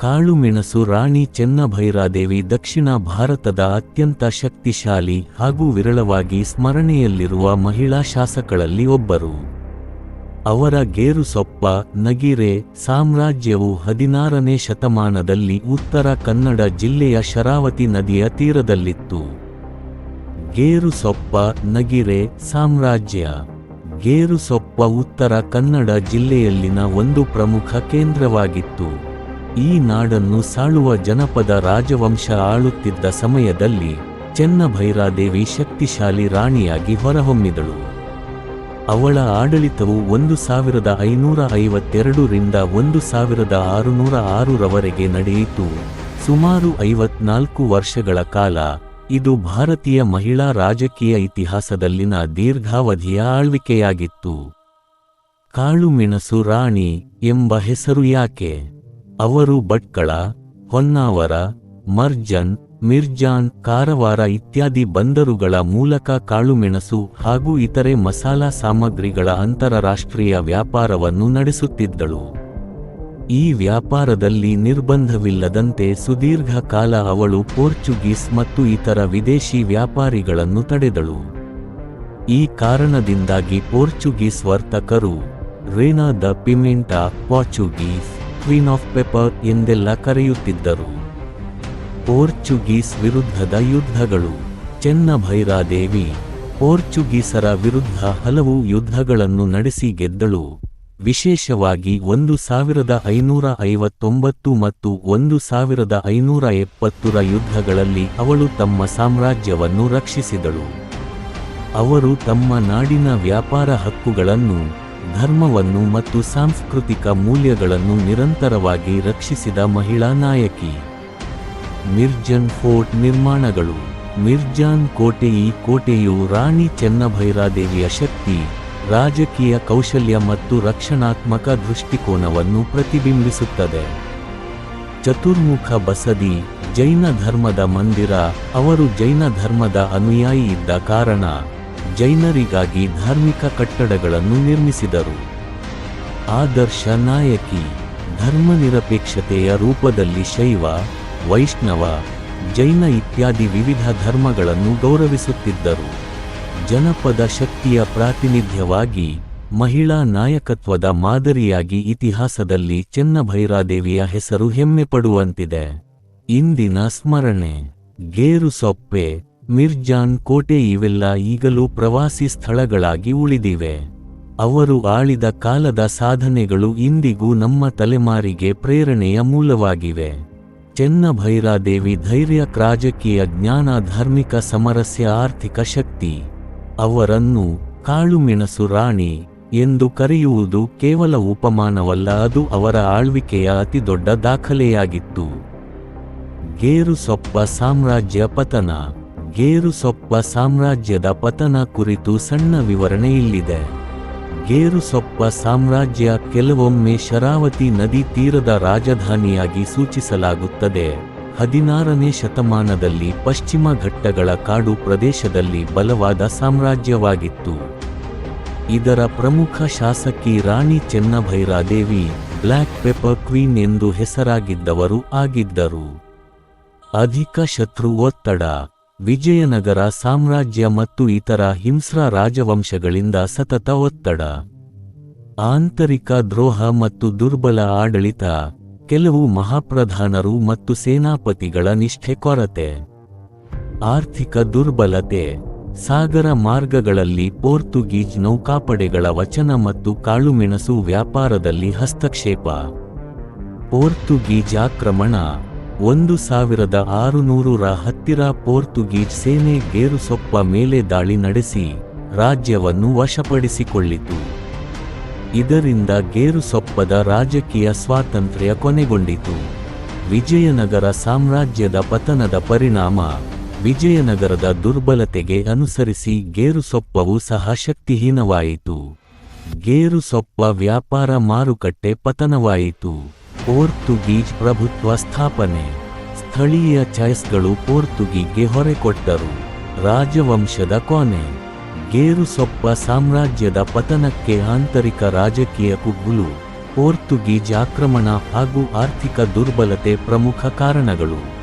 ಕಾಳುಮೆಣಸು ರಾಣಿ ಚೆನ್ನಭೈರಾದೇವಿ ದಕ್ಷಿಣ ಭಾರತದ ಅತ್ಯಂತ ಶಕ್ತಿಶಾಲಿ ಹಾಗೂ ವಿರಳವಾಗಿ ಸ್ಮರಣೆಯಲ್ಲಿರುವ ಮಹಿಳಾ ಶಾಸಕರಲ್ಲಿ ಒಬ್ಬರು. ಅವರ ಗೇರುಸೊಪ್ಪ ನಗಿರೆ, ಸಾಮ್ರಾಜ್ಯವು ಹದಿನಾರನೇ ಶತಮಾನದಲ್ಲಿ ಉತ್ತರ ಕನ್ನಡ ಜಿಲ್ಲೆಯ ಶರಾವತಿ ನದಿಯ ತೀರದಲ್ಲಿತ್ತು. ಗೇರುಸೊಪ್ಪ ನಗಿರೆ, ಸಾಮ್ರಾಜ್ಯ. ಗೇರುಸೊಪ್ಪ ಉತ್ತರ ಕನ್ನಡ ಜಿಲ್ಲೆಯಲ್ಲಿನ ಒಂದು ಪ್ರಮುಖ ಕೇಂದ್ರವಾಗಿತ್ತು. ಈ ನಾಡನ್ನು ಸಾಳುವ ಜನಪದ ರಾಜವಂಶ ಆಳುತ್ತಿದ್ದ ಸಮಯದಲ್ಲಿ ಚೆನ್ನಭೈರಾದೇವಿ ಶಕ್ತಿಶಾಲಿ ರಾಣಿಯಾಗಿ ಹೊರಹೊಮ್ಮಿದಳು. ಅವಳ ಆಡಳಿತವು ಒಂದು ಸಾವಿರದ ಐನೂರ ಐವತ್ತೆರಡರಿಂದ ಒಂದು ಸಾವಿರದ ಆರುನೂರ ಆರರವರೆಗೆ ನಡೆಯಿತು. ಸುಮಾರು ಐವತ್ನಾಲ್ಕು ವರ್ಷಗಳ ಕಾಲ ಇದು ಭಾರತೀಯ ಮಹಿಳಾ ರಾಜಕೀಯ ಇತಿಹಾಸದಲ್ಲಿನ ದೀರ್ಘಾವಧಿಯ ಆಳ್ವಿಕೆಯಾಗಿತ್ತು. ಕಾಳುಮೆಣಸು ರಾಣಿ ಎಂಬ ಹೆಸರು ಯಾಕೆ? ಅವರು ಭಟ್ಕಳ, ಹೊನ್ನಾವರ, ಮರ್ಜನ್, ಮಿರ್ಜಾನ್, ಕಾರವಾರ ಇತ್ಯಾದಿ ಬಂದರುಗಳ ಮೂಲಕ ಕಾಳುಮೆಣಸು ಹಾಗೂ ಇತರೆ ಮಸಾಲಾ ಸಾಮಗ್ರಿಗಳ ಅಂತಾರಾಷ್ಟ್ರೀಯ ವ್ಯಾಪಾರವನ್ನು ನಡೆಸುತ್ತಿದ್ದಳು. ಈ ವ್ಯಾಪಾರದಲ್ಲಿ ನಿರ್ಬಂಧವಿಲ್ಲದಂತೆ ಸುದೀರ್ಘ ಕಾಲ ಅವಳು ಪೋರ್ಚುಗೀಸ್ ಮತ್ತು ಇತರ ವಿದೇಶಿ ವ್ಯಾಪಾರಿಗಳನ್ನು ತಡೆದಳು. ಈ ಕಾರಣದಿಂದಾಗಿ ಪೋರ್ಚುಗೀಸ್ ವರ್ತಕರು ರೇನಾ ದ ಪಿಮೆಂಟಾ ಪಾರ್ಚುಗೀಸ್ ಕ್ವೀನ್ ಆಫ್ ಪೆಪರ್ ಎಂದೆಲ್ಲ ಕರೆಯುತ್ತಿದ್ದರು. ಪೋರ್ಚುಗೀಸ್ ವಿರುದ್ಧದ ಯುದ್ಧಗಳು. ಚೆನ್ನಭೈರಾದೇವಿ ಪೋರ್ಚುಗೀಸರ ವಿರುದ್ಧ ಹಲವು ಯುದ್ಧಗಳನ್ನು ನಡೆಸಿ ಗೆದ್ದಳು. ವಿಶೇಷವಾಗಿ ಒಂದು ಸಾವಿರದ ಐನೂರ ಐವತ್ತೊಂಬತ್ತು ಮತ್ತು ಒಂದು ಸಾವಿರದ ಐನೂರ ಎಪ್ಪತ್ತರ ಯುದ್ಧಗಳಲ್ಲಿ ಅವಳು ತಮ್ಮ ಸಾಮ್ರಾಜ್ಯವನ್ನು ರಕ್ಷಿಸಿದಳು. ಅವರು ತಮ್ಮ ನಾಡಿನ ವ್ಯಾಪಾರ ಹಕ್ಕುಗಳನ್ನು ಧರ್ಮವನ್ನು ಮತ್ತು ಸಾಂಸ್ಕೃತಿಕ ಮೌಲ್ಯಗಳನ್ನು ನಿರಂತರವಾಗಿ ರಕ್ಷಿಸಿದ ಮಹಿಳಾ ನಾಯಕಿ. ಮಿರ್ಜನ್ ಫೋರ್ಟ್ ನಿರ್ಮಾಣಗಳು. ಮಿರ್ಜಾನ್ ಕೋಟೆ ಈ ಕೋಟೆಯು ರಾಣಿ ಚೆನ್ನಭೈರಾದೇವಿಯ ಶಕ್ತಿ, ರಾಜಕೀಯ ಕೌಶಲ್ಯ ಮತ್ತು ರಕ್ಷಣಾತ್ಮಕ ದೃಷ್ಟಿಕೋನವನ್ನು ಪ್ರತಿಬಿಂಬಿಸುತ್ತದೆ. ಚತುರ್ಮುಖ ಬಸದಿ, ಜೈನ ಧರ್ಮದ ಮಂದಿರ, ಅವರು ಜೈನ ಧರ್ಮದ ಅನುಯಾಯಿ ಇದ್ದ ಕಾರಣ ಜೈನರಿಗಾಗಿ ಧಾರ್ಮಿಕ ಕಟ್ಟಡಗಳನ್ನು ನಿರ್ಮಿಸಿದರು. ಆದರ್ಶ ನಾಯಕಿ, ಧರ್ಮನಿರಪೇಕ್ಷತೆಯ ರೂಪದಲ್ಲಿ ಶೈವ, ವೈಷ್ಣವ, ಜೈನ ಇತ್ಯಾದಿ ವಿವಿಧ ಧರ್ಮಗಳನ್ನು ಗೌರವಿಸುತ್ತಿದ್ದರು. ಜನಪದ ಶಕ್ತಿಯ ಪ್ರಾತಿನಿಧ್ಯವಾಗಿ ಮಹಿಳಾ ನಾಯಕತ್ವದ ಮಾದರಿಯಾಗಿ ಇತಿಹಾಸದಲ್ಲಿ ಚೆನ್ನಭೈರಾದೇವಿಯ ಹೆಸರು ಹೆಮ್ಮೆ ಪಡುವಂತಿದೆ ಇಂದಿನ ಸ್ಮರಣೆ, ಗೇರುಸೊಪ್ಪೆ ಮಿರ್ಜಾನ್ ಕೋಟೆ ಇವೆಲ್ಲ ಈಗಲೂ ಪ್ರವಾಸಿ ಸ್ಥಳಗಳಾಗಿ ಉಳಿದಿವೆ. ಅವರು ಆಳಿದ ಕಾಲದ ಸಾಧನೆಗಳು ಇಂದಿಗೂ ನಮ್ಮ ತಲೆಮಾರಿಗೆ ಪ್ರೇರಣೆಯ ಮೂಲವಾಗಿವೆ. ಚೆನ್ನಭೈರಾದೇವಿ ಧೈರ್ಯ ರಾಜಕೀಯ ಜ್ಞಾನ ಧಾರ್ಮಿಕ ಸಮರಸ್ಯ ಆರ್ಥಿಕ ಶಕ್ತಿ. ಅವರನ್ನು ಕಾಳುಮೆಣಸು ರಾಣಿ ಎಂದು ಕರೆಯುವುದು ಕೇವಲ ಉಪಮಾನವಲ್ಲ, ಅದು ಅವರ ಆಳ್ವಿಕೆಯ ಅತಿದೊಡ್ಡ ದಾಖಲೆಯಾಗಿತ್ತು. ಗೇರುಸೊಪ್ಪ ಸಾಮ್ರಾಜ್ಯ ಪತನ. ಗೇರುಸೊಪ್ಪ ಸಾಮ್ರಾಜ್ಯದ ಪತನ ಕುರಿತು ಸಣ್ಣ ವಿವರಣೆ ಇಲ್ಲಿದೆ. ಗೇರುಸೊಪ್ಪ ಸಾಮ್ರಾಜ್ಯ ಕೆಲವೊಮ್ಮೆ ಶರಾವತಿ ನದಿ ತೀರದ ರಾಜಧಾನಿಯಾಗಿ ಸೂಚಿಸಲಾಗುತ್ತದೆ. ಹದಿನಾರನೇ ಶತಮಾನದಲ್ಲಿ ಪಶ್ಚಿಮ ಘಟ್ಟಗಳ ಕಾಡು ಪ್ರದೇಶದಲ್ಲಿ ಬಲವಾದ ಸಾಮ್ರಾಜ್ಯವಾಗಿತ್ತು. ಇದರ ಪ್ರಮುಖ ಶಾಸಕಿ ರಾಣಿ ಚೆನ್ನಭೈರಾದೇವಿ ಬ್ಲ್ಯಾಕ್ ಪೆಪರ್ ಕ್ವೀನ್ ಎಂದು ಹೆಸರಾಗಿದ್ದವರು ಆಗಿದ್ದರು. ಅಧಿಕ ಶತ್ರು ಒತ್ತಡ ವಿಜಯನಗರ ಸಾಮ್ರಾಜ್ಯ ಮತ್ತು ಇತರ ಹಿಂಸ್ರ ರಾಜವಂಶಗಳಿಂದ ಸತತ ಒತ್ತಡ. ಆಂತರಿಕ ದ್ರೋಹ ಮತ್ತು ದುರ್ಬಲ ಆಡಳಿತ, ಕೆಲವು ಮಹಾಪ್ರಧಾನರು ಮತ್ತು ಸೇನಾಪತಿಗಳ ನಿಷ್ಠೆ ಕೊರತೆ. ಆರ್ಥಿಕ ದುರ್ಬಲತೆ, ಸಾಗರ ಮಾರ್ಗಗಳಲ್ಲಿ ಪೋರ್ತುಗೀಜ್ ನೌಕಾಪಡೆಗಳ ವಚನ ಮತ್ತು ಕಾಳುಮೆಣಸು ವ್ಯಾಪಾರದಲ್ಲಿ ಹಸ್ತಕ್ಷೇಪ. ಪೋರ್ತುಗೀಜ್ ಆಕ್ರಮಣ ಒಂದು ಸಾವಿರದ ಆರುನೂರರ ಹತ್ತಿರ ಪೋರ್ತುಗೀಜ್ ಸೇನೆ ಗೇರುಸೊಪ್ಪ ಮೇಲೆ ದಾಳಿ ನಡೆಸಿ ರಾಜ್ಯವನ್ನು ವಶಪಡಿಸಿಕೊಳ್ಳಿತು. ಇದರಿಂದ ಗೇರುಸೊಪ್ಪದ ರಾಜಕೀಯ ಸ್ವಾತಂತ್ರ್ಯ ಕೊನೆಗೊಂಡಿತು. ವಿಜಯನಗರ ಸಾಮ್ರಾಜ್ಯದ ಪತನದ ಪರಿಣಾಮ ವಿಜಯನಗರದ ದುರ್ಬಲತೆಗೆ ಅನುಸರಿಸಿ ಗೇರುಸೊಪ್ಪವು ಸಹ ಶಕ್ತಿಹೀನವಾಯಿತು. ಗೇರುಸೊಪ್ಪ ವ್ಯಾಪಾರ ಮಾರುಕಟ್ಟೆ ಪತನವಾಯಿತು. ಪೋರ್ತುಗೀಜ್ ಪ್ರಭುತ್ವ ಸ್ಥಾಪನೆ. ಸ್ಥಳೀಯ ಚಾಯ್ಸ್ಗಳು ಪೋರ್ತುಗೀಗೆ ಹೊರೆಕೊಟ್ಟರು. ರಾಜವಂಶದ ಕೊನೆ. ಗೇರುಸೊಪ್ಪ ಸಾಮ್ರಾಜ್ಯದ ಪತನಕ್ಕೆ ಆಂತರಿಕ ರಾಜಕೀಯ ಕುಗ್ಗುಲು. ಪೋರ್ತುಗೀಜ್ ಆಕ್ರಮಣ ಹಾಗೂ ಆರ್ಥಿಕ ದುರ್ಬಲತೆ ಪ್ರಮುಖ ಕಾರಣಗಳು.